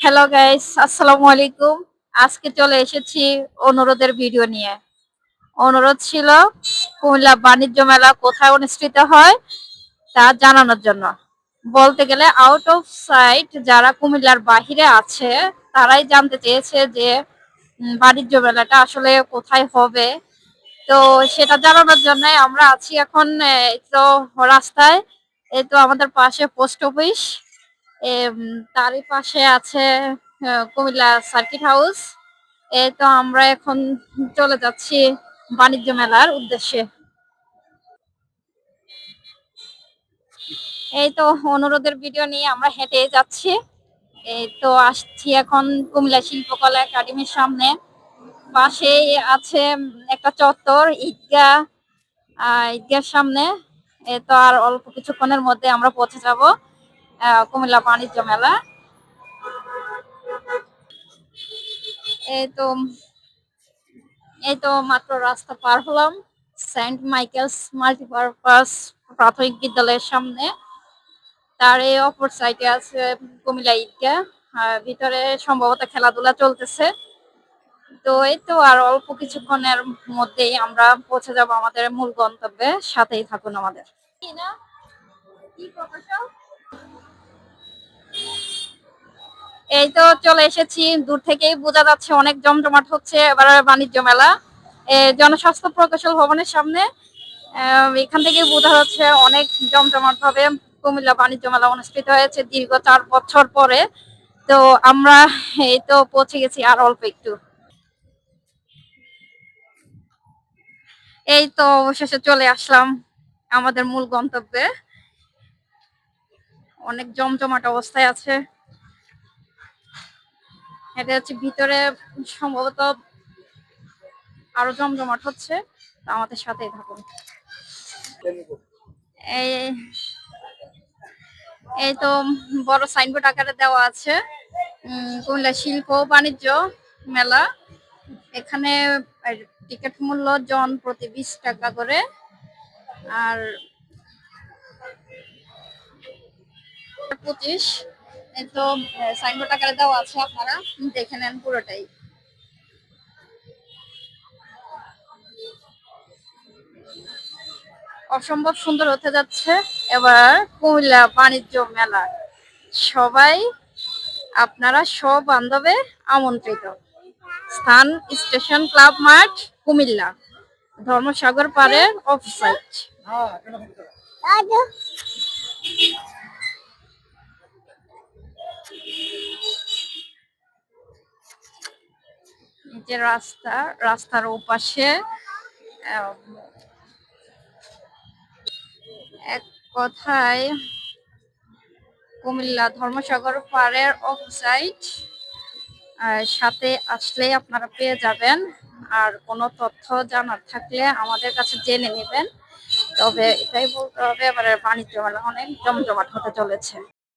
Hello guys আসসালামু আলাইকুম। আজকে চলে এসেছি অনুরোধের ভিডিও নিয়ে। অনুরোধ ছিল, কুমিল্লা বাণিজ্য মেলা কোথায় অনুষ্ঠিত হয় তা জানানোর জন্য। বলতে গেলে আউট অফ সাইট যারা কুমিল্লার বাহিরে আছে, তারাই জানতে চেয়েছে যে বাণিজ্য মেলাটা আসলে কোথায় হবে। তো সেটা জানানোর জন্য আমরা আছি এখন তো রাস্তায়। এই তো আমাদের পাশে পোস্ট অফিস তারই পাশে আছে কুমিল্লা সার্কিট হাউস। এই তো আমরা এখন চলে যাচ্ছি বাণিজ্য মেলার উদ্দেশ্যে। এই তো অনুরোধের ভিডিও নিয়ে আমরা হেঁটে যাচ্ছি। এই তো আসছি এখন কুমিল্লা শিল্পকলা একাডেমির সামনে। পাশেই আছে একটা চত্বর ঈদগাহ আহ, ঈদগাহের সামনে। এই তো আর অল্প কিছুক্ষণের মধ্যে আমরা পৌঁছে যাব। কুমিল্লা বাণিজ্য মেলা। এই তো এই তো মাত্র রাস্তা পার হলাম। সেন্ট মাইকেলস মাল্টিপারপাস প্রাথমিক বিদ্যালয়ের সামনে। তার এই অপর সাইডে আছে কুমিল্লা ঈদগাহ আর ভিতরে সম্ভবত খেলাধুলা চলতেছে। তো এই তো আর অল্প কিছুক্ষণের মধ্যেই আমরা পৌঁছে যাব আমাদের মূল গন্তব্যে। সাথেই থাকুন আমাদের। কি না? কি? এই তো চলে এসেছি। দূর থেকেই বোঝা যাচ্ছে অনেক জমজমাট হচ্ছে এবার বাণিজ্য মেলা। জনস্বাস্থ্য প্রকৌশল ভবনের সামনে। এখান থেকে বোঝা যাচ্ছে অনেক জমজমাট ভাবে কুমিল্লা বাণিজ্য মেলা অনুষ্ঠিত হয়েছে দীর্ঘ চার বছর পরে। তো আমরা এই তো পৌঁছে গেছি আর অল্প একটু। এই তো অবশেষে চলে আসলাম আমাদের মূল গন্তব্যে। অনেক জমজমাট অবস্থায় আছে। এটা হচ্ছে ভিতরে সম্ভবত আরও জমজমাট হচ্ছে আমাদের সাথেই থাকুন। এই এই তো বড় সাইনবোর্ড আকারে দেওয়া আছে কুমিল্লা শিল্প বাণিজ্য মেলা। এখানে টিকিট মূল্য জন প্রতি বিশ টাকা করে। আর পঁচিশ তো সাইনবোর্ড আকারে দেওয়া আছে আপনারা, দেখে নেন পুরোটাই। অসম্ভব সুন্দর হতে যাচ্ছে এবার কুমিল্লা বাণিজ্য মেলা। সবাই, আপনারা সব বান্ধবে আমন্ত্রিত। স্থান, স্টেশন, ক্লাব মাঠ, কুমিল্লা। ধর্মসাগর পাড়ের এই যে রাস্তা, রাস্তার ওপাশে এক কথায় কুমিল্লা ধর্মসাগর পাড়ের অফসাইট সাথে আসলেই আপনারা পেয়ে যাবেন। আর কোনো তথ্য জানার থাকলে আমাদের কাছে জেনে নেবেন। তবে এটাই বলতে হবে, এবারে বাণিজ্য মেলা অনেক জমজমাট হতে চলেছে।